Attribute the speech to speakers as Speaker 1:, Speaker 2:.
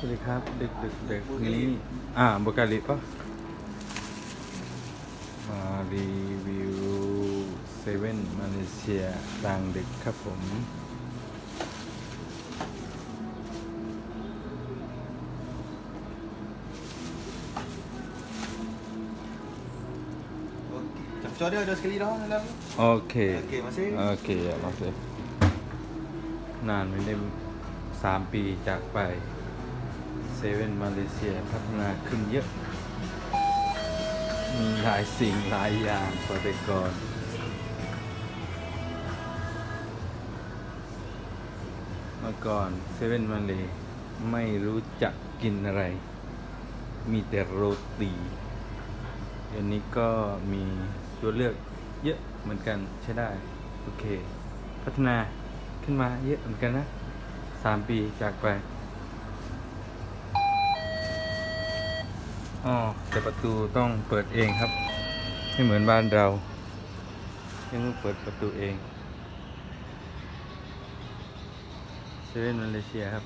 Speaker 1: สวัสดีครับเด็กเด็กเด็กนี้อ่าบุกาลิปะมารีวิวเซเว่นมาเลเซียกลางดึกครับผม
Speaker 2: Capcur dia ada sekali dah dalam ni.
Speaker 1: โอเค
Speaker 2: Okey, masih?
Speaker 1: โอเคอะมาสินานไม่ได้สามปีจากไป เซเว่นมาเลเซียพัฒนาขึ้นเยอะ มีหลายสิ่งหลายอย่างกว่าแต่ก่อนเมื่อก่อนเซเว่นมาเลไม่รู้จักกินอะไร มีแต่โรตีเดี๋ยวนี้ก็มีตัวเลือกเยอะเหมือนกันใช้ได้ โอเค พัฒนาขึ้นมาเยอะเหมือนกันนะสามปีจากไป อ๋อแต่ประตูต้องเปิดเองครับ ไม่เหมือนบ้านเรายังต้องเปิดประตูเองเซเว่นมาเลเซียครับ